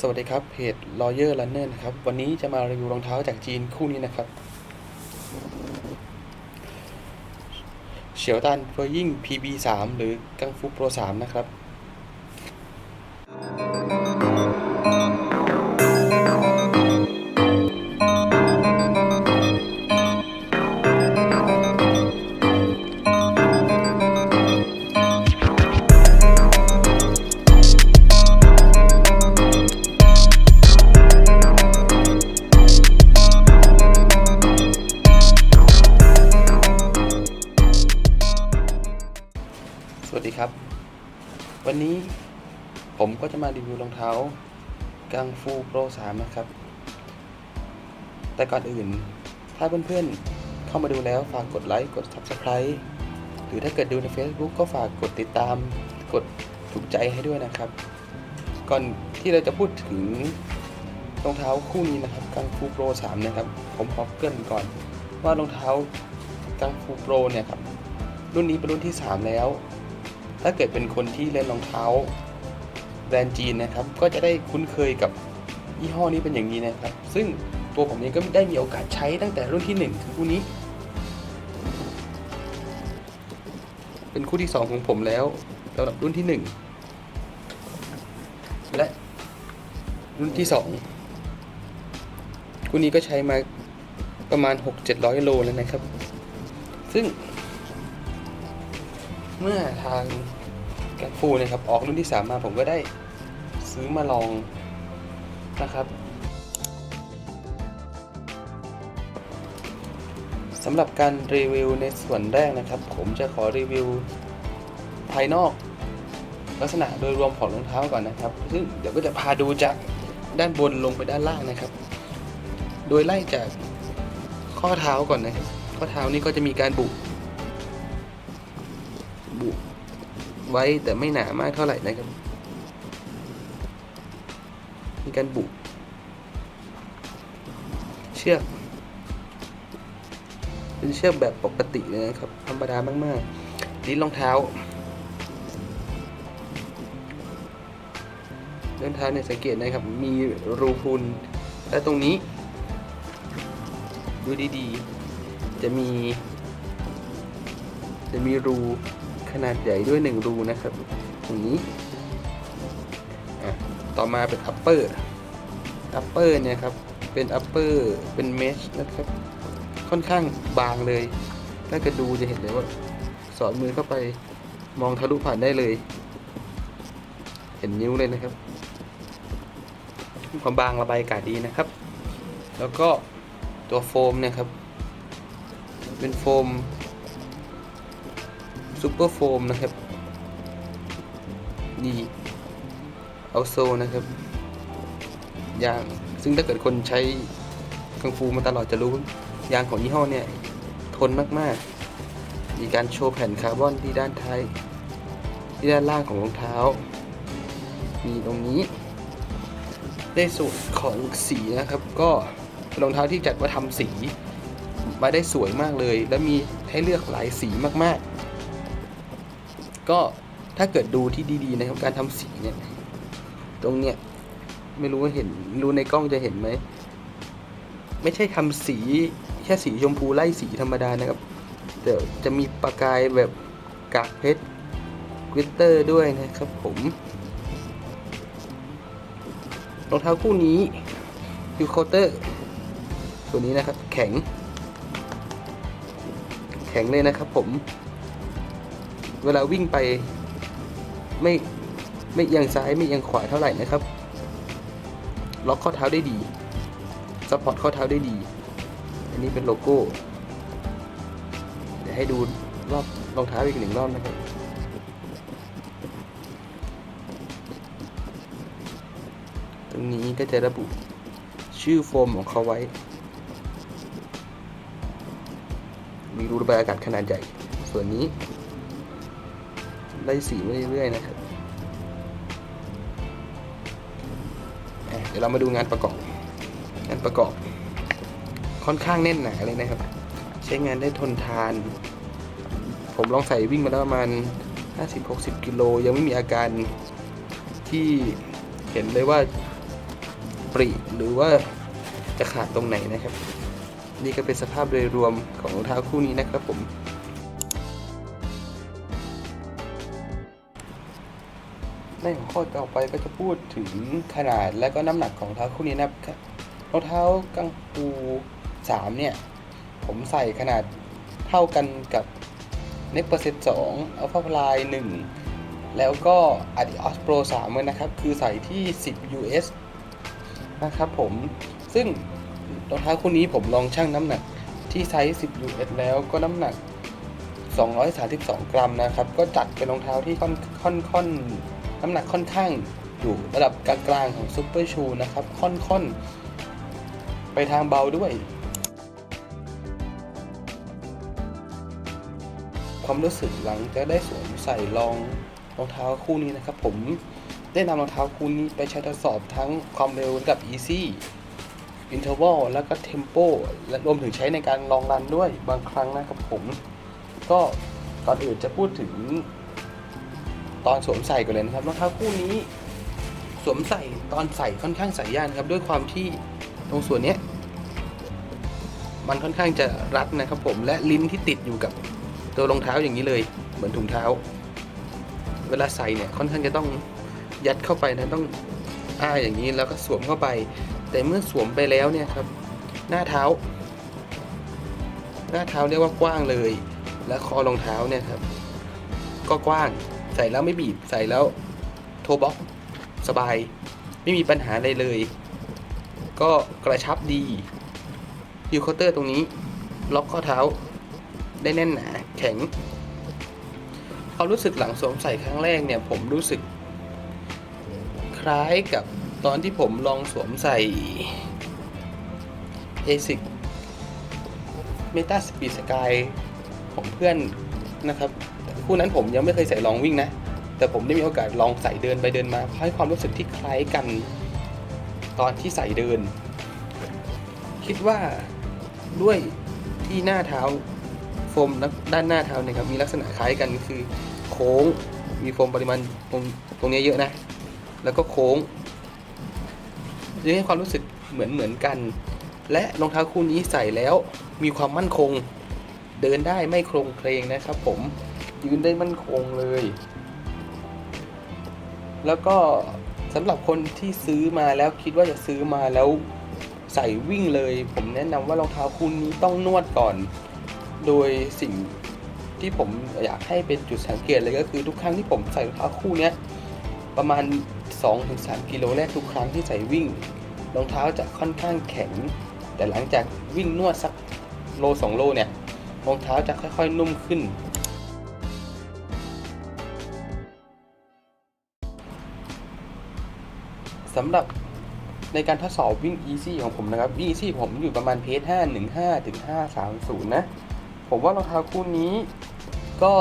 สวัสดีครับเพจ Lawyer Runner นะครับ วันนี้จะมารีวิวรองเท้าจากจีนคู่นี้นะครับเฉียวตันเฟอร์ยิง PB 3 หรือกังฟูโปร3นะครับ วันนี้ผมก็จะมารีวิวรองเท้ากังฟูโปร3นะครับ แต่ก่อนอื่น ถ้าเพื่อนๆเข้ามาดูแล้วฝากกดไลค์กด Subscribe หรือถ้าเกิดดูใน Facebook ก็ฝากกดติดตาม กดถูกใจให้ด้วยนะครับ ก่อนที่เราจะพูดถึงรองเท้าคู่นี้นะครับกังฟูโปร3นะครับ ผมขอเกริ่นก่อน ว่ารองเท้ากังฟูโปรเนี่ยครับรุ่นนี้เป็นรุ่นที่ 3 แล้ว ถ้าเกิดเป็นคนที่เล่นรองเท้าแบรนด์จีนนะครับ ก็จะได้คุ้นเคยกับยี่ห้อนี้เป็นอย่างดีนะครับ ซึ่งตัวผมเองก็ได้มีโอกาสใช้ตั้งแต่รุ่นที่1คือคู่นี้ เป็นคู่ที่ 2 ของผมแล้วสำหรับรุ่นที่ 1 และรุ่นที่ 2 คู่นี้ก็ใช้มาประมาณ 6-700 โลแล้วนะครับ ซึ่ง เมื่อทางแกฟูนะครับออกรุ่นที่ 3 มาผมก็ได้ซื้อมาลองนะครับสำหรับการรีวิวในส่วนแรกนะครับ ผมจะขอรีวิวภายนอก ลักษณะโดยรวมของรองเท้าก่อนนะครับ ซึ่งเดี๋ยวก็จะพาดูจากด้านบนลงไปด้านล่างนะครับ โดยไล่จากข้อเท้าก่อนนะครับ ข้อเท้านี้ก็จะมีการบุ บุไว้แต่ไม่หนามากเท่าไหร่นะครับ มีการบุเชือก เป็นเชือกแบบปกติเลยนะครับ ธรรมดามากๆลิ้นรองเท้าเดินเท้าเนี่ยสังเกตนะครับ มีรูพุน และตรงนี้ ดูดีๆ จะมี จะมีรู นาดใหญ่ด้วยหนึ่งรูนะครับอย่างนี้ต่อมาเป็น upper upper เนี่ยครับเป็น upper เป็นเมชนะครับค่อนข้างบางเลย ถ้าเกิดดูจะเห็นเลยว่า สอดมือเข้าไปมองทะลุผ่านได้เลย เห็นนิ้วเลยนะครับ ความบางระบายอากาศดีนะครับ แล้วก็ตัวโฟมเนี่ยครับ เป็นโฟม ซูเปอร์โฟมนะครับนี่เอาโซนะครับ ยางซึ่งถ้าเกิดคนใช้กังฟูมาตลอดจะรู้ ยางของยี่ห้อเนี่ย ทนมาก ๆ มีการโชว์แผ่นคาร์บอนที่ด้านท้าย ที่ด้านล่างของรองเท้า มีตรงนี้ในส่วนของสีนะครับ ก็รองเท้าที่จัดว่าทำสี มาได้สวยมากเลย และมีให้เลือกหลายสีมาก ๆ ก็ถ้าเกิดดูที่ดีๆนะครับการทำสีเนี่ย ตรงเนี้ยไม่รู้ว่าเห็นรู้ในกล้องจะเห็นไหม ไม่ใช่ทำสีแค่สีชมพูไล่สีธรรมดานะครับแต่จะมีประกายแบบกากเพชรกลิตเตอร์ด้วยนะครับผมรองเท้าคู่นี้ยูโคเตอร์ตัวนี้นะครับ แข็ง แข็งเลยนะครับผม เวลาวิ่งไปไม่ไม่เอียงซ้ายไม่เอียงขวาเท่าไหร่นะครับ ล็อกข้อเท้าได้ดีซัพพอร์ตข้อเท้าได้ดี อันนี้เป็นโลโก้ เดี๋ยวให้ดูรอบรองเท้าอีกหนึ่งรอบนะครับ ตรงนี้ก็จะระบุชื่อโฟมของเขาไว้ มีรูระบายอากาศขนาดใหญ่ ส่วนนี้ ไล่สีไปเรื่อยๆนะครับเดี๋ยวเรามาดูงานประกอบ งานประกอบ ค่อนข้างแน่นหนาเลยนะครับ ใช้งานได้ทนทาน ผมลองใส่วิ่งมาแล้วประมาณ 50-60 กิโล ยังไม่มีอาการที่เห็นเลยว่าปริหรือว่าจะขาดตรงไหนนะครับ นี่ก็เป็นสภาพโดยรวมของรองเท้าคู่นี้นะครับผม ในหัวข้อต่อไปก็จะพูดถึงขนาดและก็น้ำหนักของรองเท้าคู่นี้นะครับรองเท้ากังฟู3เนี่ย ผมใส่ขนาดเท่ากันกับ n e x p e r s e t 2 Alpha Fly 1แล้วก็อ Adios Pro 3เลยนะครับ คือใส่ที่ 10 US นะครับผม ซึ่งรองเท้าคู่นี้ผมลองชั่งน้ำหนักที่ไซส์ 10 US แล้วก็น้ำหนัก 232 กรัมนะครับ ก็จัดเป็นรองเท้าที่ค่อนค่อนค่อน น้ำหนักค่อนข้างอยู่ระดับกลางๆของซูเปอร์ชูนะครับ ค่อนค่อนไปทางเบาด้วย ความรู้สึกหลังจากได้สวมใส่ลองรองเท้าคู่นี้นะครับ ผมได้นำรองเท้าคู่นี้ไปใช้ทดสอบทั้งความเร็วระดับ easy interval แล้วก็ tempo และรวมถึงใช้ในการลองรันด้วยบางครั้งนะครับผม ก็ก่อนอื่นจะพูดถึง ตอนสวมใส่กันเลยนะครับรองเท้าคู่นี้สวมใส่ตอนใส่ค่อนข้างใส่ยากครับ ด้วยความที่ตรงส่วนนี้มันค่อนข้างจะรัดนะครับผมและลิ้นที่ติดอยู่กับตัวรองเท้าอย่างนี้เลย เหมือนถุงเท้า เวลาใส่เนี่ยค่อนข้างจะต้องยัดเข้าไปนะต้องอ้าอย่างนี้แล้วก็สวมเข้าไป แต่เมื่อสวมไปแล้วเนี่ยครับ หน้าเท้า หน้าเท้าเรียกว่ากว้างเลย และคอรองเท้าเนี่ยครับ ก็กว้าง ใส่แล้วไม่บีบใส่แล้วโทบ็อกสบาย ไม่มีปัญหาอะไรเลย ก็กระชับดียูเคาน์เตอร์ตรงนี้ ล็อกข้อเท้า ได้แน่นหนาแข็งความรู้สึกหลังสวมใส่ครั้งแรกเนี่ย ผมรู้สึก คล้ายกับตอนที่ผมลองสวมใส่ ASIC Meta Speed Sky ของเพื่อนนะครับ คู่นั้นผมยังไม่เคยใส่ลองวิ่งนะ แต่ผมได้มีโอกาสลองใส่เดินไปเดินมาให้ความรู้สึกที่คล้ายกันตอนที่ใส่เดิน คิดว่าด้วยที่หน้าเท้าโฟมด้านหน้าเท้าเนี่ยครับมีลักษณะคล้ายกันคือโค้งมีโฟมปริมาณตรงตรงนี้เยอะนะ แล้วก็โค้งจะให้ความรู้สึกเหมือนเหมือนกัน และรองเท้าคู่นี้ใส่แล้วมีความมั่นคง เดินได้ไม่โครงเคลงนะครับผม ยืนได้มั่นคงเลย แล้วก็สำหรับคนที่ซื้อมาแล้วคิดว่าจะซื้อมาแล้วใส่วิ่งเลย ผมแนะนำว่ารองเท้าคู่นี้ต้องนวดก่อน โดยสิ่งที่ผมอยากให้เป็นจุดสังเกตเลยก็คือทุกครั้งที่ผมใส่รองเท้าคู่นี้ประมาณ 2-3 กิโลแรกทุกครั้งที่ใส่วิ่งรองเท้าจะค่อนข้างแข็ง แต่หลังจากวิ่งนวดสักโล2โลเนี่ยรองเท้าจะค่อยๆนุ่มขึ้น สำหรับในการทดสอบวิ่ง Easy ของผมนะครับ วิ่ง Easy ผมอยู่ประมาณเพจ515ถึง530 นะ ผมว่ารองเท้าคู่นี้ก็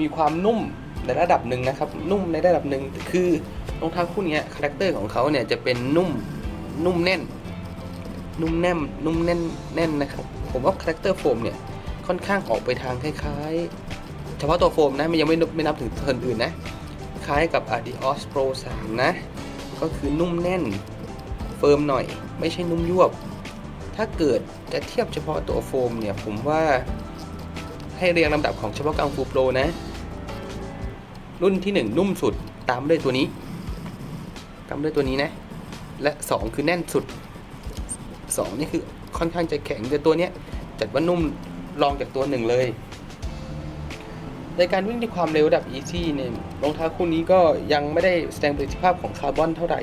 มีความนุ่มในระดับหนึ่งนะครับ นุ่มในระดับหนึ่งคือรองเท้าคู่นี้คาแรคเตอร์ของเขาเนี่ยจะเป็นนุ่มนุ่มแน่น นุ่มแน่นนุ่มแน่นแน่นนะครับ ผมว่าคาแรคเตอร์โฟมเนี่ยค่อนข้างออกไปทางคล้ายๆ เฉพาะตัวโฟมนะมันยังไม่ไม่นับถึงส่วนอื่นนะ คล้ายกับ Adios Pro 3 นะ ก็คือนุ่มแน่น เฟิร์มหน่อย ไม่ใช่นุ่มยวบ ถ้าเกิดจะเทียบเฉพาะตัวโฟมเนี่ย ผมว่าให้เรียงลำดับของเฉพาะกังฟูโปรนะ รุ่นที่ 1 นุ่มสุดตามด้วยตัวนี้ ตามด้วยตัวนี้นะ และ 2 คือแน่นสุด 2 นี่คือค่อนข้างจะแข็งแต่ตัวเนี้ยจัดว่านุ่มรองจากตัวหนึ่งเลย ในการวิ่งที่ความเร็วระดับ easy เนี่ยรองเท้าคู่นี้ก็ยังไม่ได้แสดงประสิทธิภาพของคาร์บอนเท่าไหร่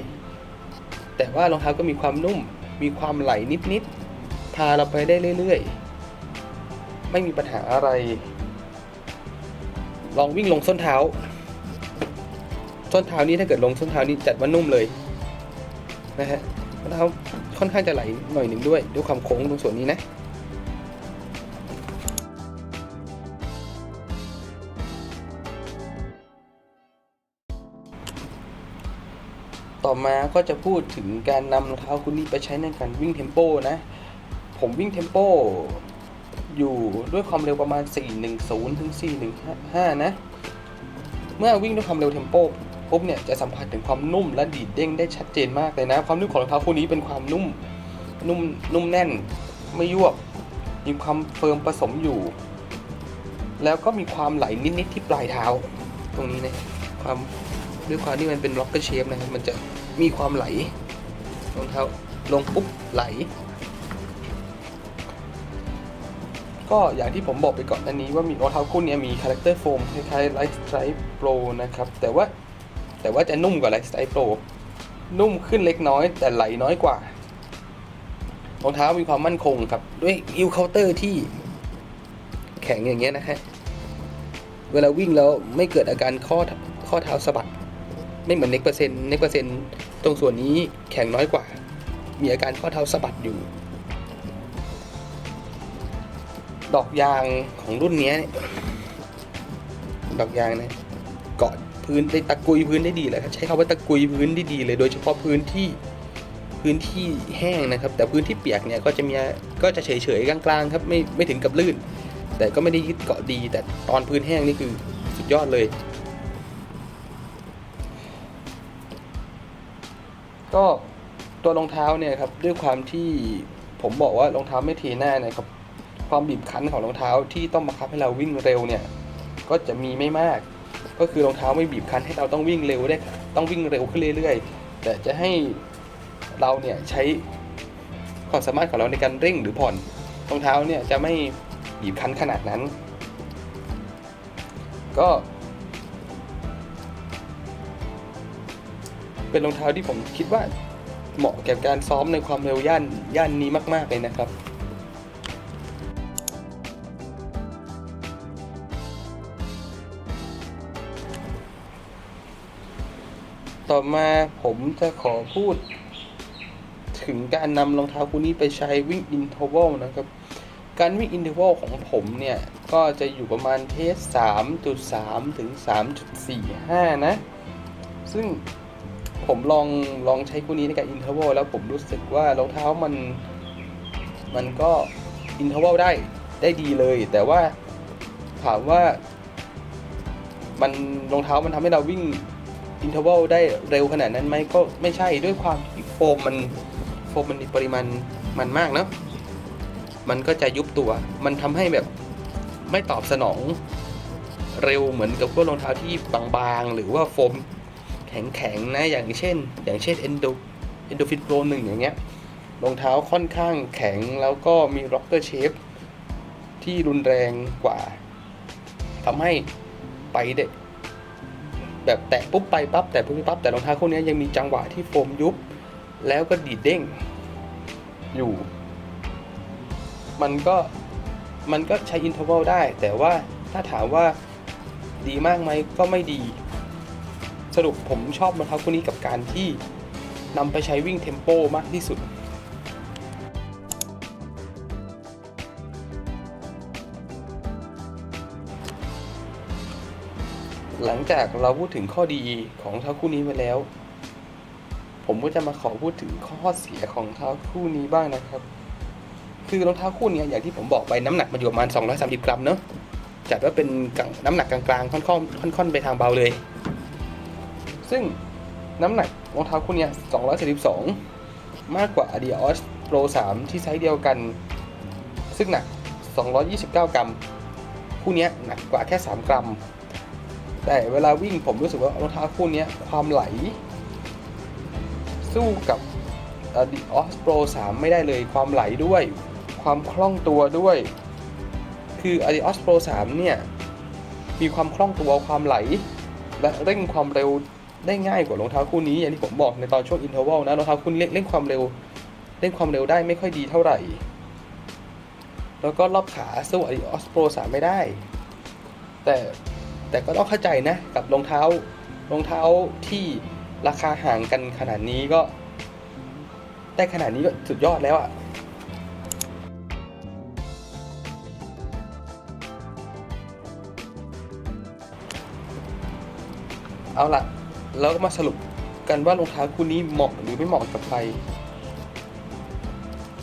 แต่ว่ารองเท้าก็มีความนุ่ม มีความไหลนิดๆพาเราไปได้เรื่อยๆ ไม่มีปัญหาอะไร ลองวิ่งลงส้นเท้า ส้นเท้านี้ถ้าเกิดลงส้นเท้านี้จัดว่านุ่มเลยนะฮะส้นเท้าค่อนข้างจะไหลหน่อยหนึ่งด้วยด้วยความโค้งตรงส่วนนี้นะ ต่อมาก็จะพูดถึงการนำรองเท้าคู่นี้ไปใช้ในการวิ่งเทมโปนะ ผมวิ่งเทมโปอยู่ด้วยความเร็วประมาณ 410 ถึง 415 นะ เมื่อวิ่งด้วยความเร็วเทมโปปุ๊บเนี่ยจะสัมผัสถึงความนุ่มและดีดเด้งได้ชัดเจนมากเลยนะ ความนุ่มของรองเท้าคู่นี้เป็นความนุ่มนุ่มนุ่มแน่นไม่ยวบมีความเฟิร์มผสมอยู่ แล้วก็มีความไหลนิดๆที่ปลายเท้า ตรงนี้นะความ ด้วยความที่มันเป็นล็อกเกอร์เชฟนะครับ มันจะมีความไหลรองเท้าลงปุ๊บไหล ก็อย่างที่ผมบอกไปก่อนอันนี้ว่ามีรองเท้าคู่นี้มีคาแรคเตอร์โฟมคล้ายๆ Light Stripe Pro นะครับ แต่ว่าแต่ว่าจะนุ่มกว่า Light Stripe Pro นุ่มขึ้นเล็กน้อย แต่ไหลน้อยกว่ารองเท้ามีความมั่นคงครับ ด้วยฮิลเคาน์เตอร์ที่แข็งอย่างเงี้ยนะฮะเวลาวิ่งแล้วไม่เกิดอาการข้อข้อเท้าสะบัด ไม่เหมือนเน็กเปอร์เซ็นต์เน็กเปอร์เซ็นต์ตรงส่วนนี้แข็งน้อยกว่า มีอาการข้อเท้าสะบัดอยู่ ดอกยางของรุ่นนี้ดอกยางเนี่ยเกาะพื้นได้ตะกุยพื้นได้ดีเลยครับใช้คำว่าตะกุยพื้นได้ดีเลย โดยเฉพาะพื้นที่พื้นที่แห้งนะครับ แต่พื้นที่เปียกเนี่ยก็จะมีก็จะเฉยๆกลางๆครับไม่ไม่ถึงกับลื่น แต่ก็ไม่ได้ยึดเกาะดี แต่ตอนพื้นแห้งนี่คือสุดยอดเลย ก็ตัวรองเท้าเนี่ยครับด้วยความที่ผมบอกว่ารองเท้าไม่เทหน้าเนะครับความบีบคั้นของรองเท้าที่ต้องบังคับให้เราวิ่งเร็วเนี่ยก็จะมีไม่มาก ก็คือรองเท้าไม่บีบคั้นให้เราต้องวิ่งเร็วได้ต้องวิ่งเร็วขึ้นเรื่อยๆ แต่จะให้เราเนี่ยใช้ความสามารถของเราในการเร่งหรือผ่อนรองเท้าเนี่ยจะไม่บีบคั้นขนาดนั้น ก็ เป็นรองเท้าที่ผมคิดว่าเหมาะแก่การซ้อมในความเร็วย่านย่านนี้มากๆเลยนะครับต่อมาผมจะขอพูด ถึงการนำรองเท้าคู่นี้ไปใช้วิ่งอินเทอร์วัลนะครับ การวิ่งอินเทอร์วัลของผมเนี่ย ก็จะอยู่ประมาณเทส 3.3 ถึง 3.45 นะ ซึ่ง ผมลองลองใช้คู่นี้ในการอินเทอร์วลแล้วผมรู้สึกว่ารองเท้ามัน มันก็อินเทอร์วลได้ได้ดีเลย แต่ว่าถามว่า มันรองเท้ามันทำให้เราวิ่งอินเทอร์วลได้เร็วขนาดนั้นไหมก็ไม่ใช่ด้วยความที่โฟมมันโฟมมันมีปริมาณมันมากเนอะมันก็จะยุบตัว มันทำให้แบบไม่ตอบสนองเร็วเหมือนกับพวกรองเท้าที่บางๆ หรือว่าโฟม แข็งๆนะอย่างเช่น อย่างเช่น Endo Endorphin Pro 1อย่างเงี้ยรองเท้าค่อนข้างแข็งแล้วก็มี rocker shape ที่รุนแรงกว่าทำให้ไปได้แบบแตะปุ๊บไปปั๊บแต่ปุ๊บไปปั๊บแต่รองเท้าคู่นี้ยังมีจังหวะที่โฟมยุบ แล้วก็ดีดเด้งอยู่ มันก็มันก็ใช้อินเทอร์วัลได้ แต่ว่าถ้าถามว่าดีมากไหมก็ไม่ดี สรุปผมชอบรองเท้าคู่นี้กับการที่นำไปใช้วิ่งเทมโปมากที่สุดหลังจากเราพูดถึงข้อดีของเท้าคู่นี้ไปแล้ว ผมก็จะมาขอพูดถึงข้อเสียของเท้าคู่นี้บ้างนะครับ คือรองเท้าคู่นี้อย่างที่ผมบอกไปน้ำหนักมันอยู่ประมาณ 230 กรัมเนอะจัดว่าเป็นน้ำหนักกลางๆค่อนๆค่อนๆไปทางเบาเลย ซึ่งน้ำหนักรองเท้าคู่นี้242 มากกว่า Adios Pro 3 ที่ไซส์เดียวกัน ซึ่งหนัก 229 กรัม คู่นี้หนักกว่าแค่ 3 กรัม แต่เวลาวิ่งผมรู้สึกว่ารองเท้าคู่นี้ความไหล สู้กับ Adios Pro 3 ไม่ได้เลยความไหลด้วย ความคล่องตัวด้วย คือ Adios Pro 3 เนี่ย มีความคล่องตัวความไหล และเร่งความเร็ว ได้ง่ายกว่ารองเท้าคู่นี้อย่างที่ผมบอกในตอนช่วงอินเทอร์วัลนะรองเท้าคู่นี้เร่งความเร็วเร่งความเร็วได้ไม่ค่อยดีเท่าไหร่ แล้วก็รอบขาสู้ Adios Pro 3ไม่ได้ แต่แต่ก็ต้องเข้าใจนะกับรองเท้ารองเท้าที่ราคาห่างกันขนาดนี้ก็ ได้ขนาดนี้ก็สุดยอดแล้วอะ่ะเอาล่ะ แล้วก็มาสรุปกันว่ารองเท้าคู่นี้เหมาะหรือไม่เหมาะกับใคร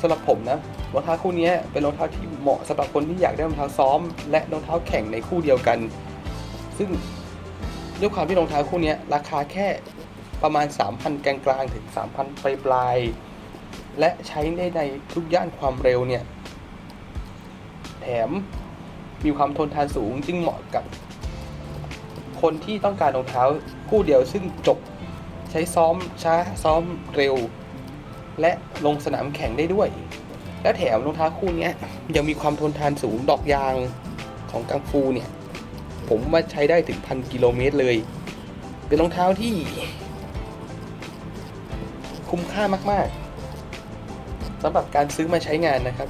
สำหรับผมนะรองเท้าคู่นี้เป็นรองเท้าที่เหมาะสำหรับคนที่อยากได้รองเท้าซ้อม และรองเท้าแข่งในคู่เดียวกัน ซึ่งด้วยความที่รองเท้าคู่นี้ราคาแค่ประมาณ 3,000 กลางๆถึง 3,000ปลายปลายๆและใช้ได้ในทุกย่านความเร็วเนี่ย แถมมีความทนทานสูงจึงเหมาะกับ คนที่ต้องการรองเท้าคู่เดียวซึ่งจบใช้ซ้อมช้าซ้อมเร็ว และลงสนามแข่งได้ด้วย และแถมรองเท้าคู่นี้ยังมีความทนทานสูงดอกยางของกังฟูเนี่ย ผมว่าใช้ได้ถึงพันกิโลเมตรเลย เป็นรองเท้าที่ คุ้มค่ามาก ๆสำหรับการซื้อมาใช้งานนะครับ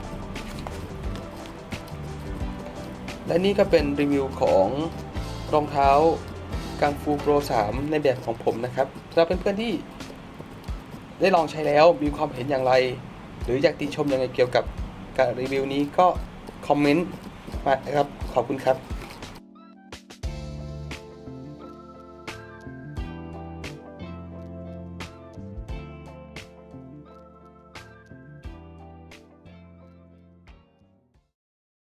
และนี่ก็เป็นรีวิวของ รองเท้ากังฟูโปร 3 ในแบบของผมนะครับสำหรับเพื่อนๆที่ได้ลองใช้แล้วมีความเห็นอย่างไร หรืออยากติชมยังไงเกี่ยวกับการรีวิวนี้ก็คอมเมนต์มาครับ ขอบคุณครับ